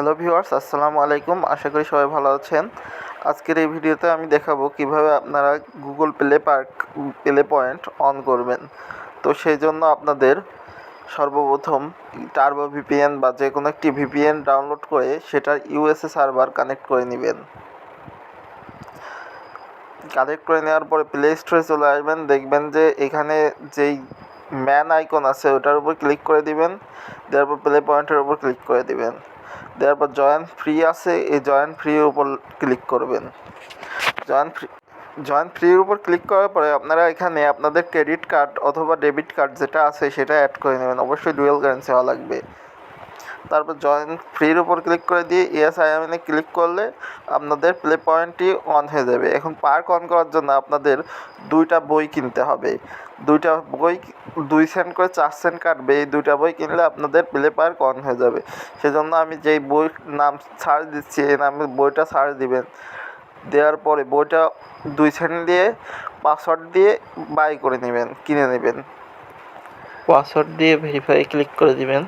Hello viewers, আসসালামু আলাইকুম। আশা করি সবাই ভালো আছেন। আজকের এই ভিডিওতে আমি দেখাবো কীভাবে আপনারা Google play park play point on করবেন। তো সেই জন্য আপনাদের সর্বপ্রথম টার্বো ভিপিএন বা যে কোনো একটি ভিপিএন ডাউনলোড করে সেটার ইউএসএ সার্ভার কানেক্ট করে নেবেন। কানেক্ট করে নেওয়ার পরে প্লে স্টোরে চলে আসবেন। দেখবেন যে এখানে যেই ম্যান আইকন আছে, ওটার উপর ক্লিক করে দিবেন। দেওয়ার পর প্লে পয়েন্টের উপর ক্লিক করে দিবেন। দেওয়ার পর জয়েন্ট ফ্রি আছে, এই জয়েন্ট ফ্রির উপর ক্লিক করবেন। জয়েন্ট ফ্রি জয়েন্ট ফ্রির উপর ক্লিক করার পরে আপনারা এখানে আপনাদের ক্রেডিট কার্ড অথবা ডেবিট কার্ড যেটা আছে সেটা অ্যাড করে নেবেন। অবশ্যই ডুয়েল কারেন্সি হওয়া লাগবে। তারপর জয়েন ফ্রির উপর ক্লিক করে দিয়ে ইয়েস এম ক্লিক করলে আপনাদের প্লে পয়েন্টটি অন হয়ে যাবে। এখন পার্ক অন করার জন্য আপনাদের দুইটা বই কিনতে হবে। দুইটা বই দুই সেন্ট করে চার সেন্ট কাটবে। এই দুইটা বই কিনলে আপনাদের প্লে পার্ক অন হয়ে যাবে। সেজন্য আমি যেই বই নাম সার্চ দিচ্ছি, এই নামে বইটা সার্চ দিবেন। দেওয়ার পরে বইটা দুই সেন্ট দিয়ে পাসওয়ার্ড দিয়ে বাই করে নেবেন, কিনে নেবেন। পাসওয়ার্ড দিয়ে ভেরিফাই ক্লিক করে দিবেন।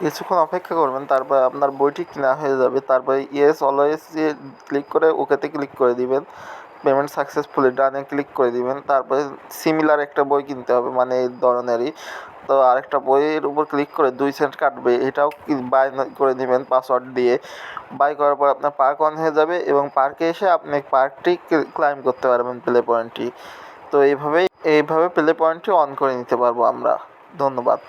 কিছুক্ষণ অপেক্ষা করবেন, তারপর আপনার বইটি কেনা হয়ে যাবে। তারপরে ইয়েস অলওয়েজ দিয়ে ক্লিক করে ওকেতে ক্লিক করে দিবেন। পেমেন্ট সাকসেসফুলি ডানে ক্লিক করে দিবেন। তারপরে সিমিলার একটা বই কিনতে হবে মানে এই ধরনেরই। তো আরেকটা বইয়ের উপর ক্লিক করে দুই সেন্ট কাটবে, এটাও বাই করে নেবেন পাসওয়ার্ড দিয়ে। বাই করার পর আপনার পার্ক অন হয়ে যাবে এবং পার্কে এসে আপনি পার্কটি ক্লাইম করতে পারবেন প্লে পয়েন্টটি তো এইভাবেই, এইভাবে প্লে পয়েন্টটি অন করে নিতে পারব আমরা। ধন্যবাদ।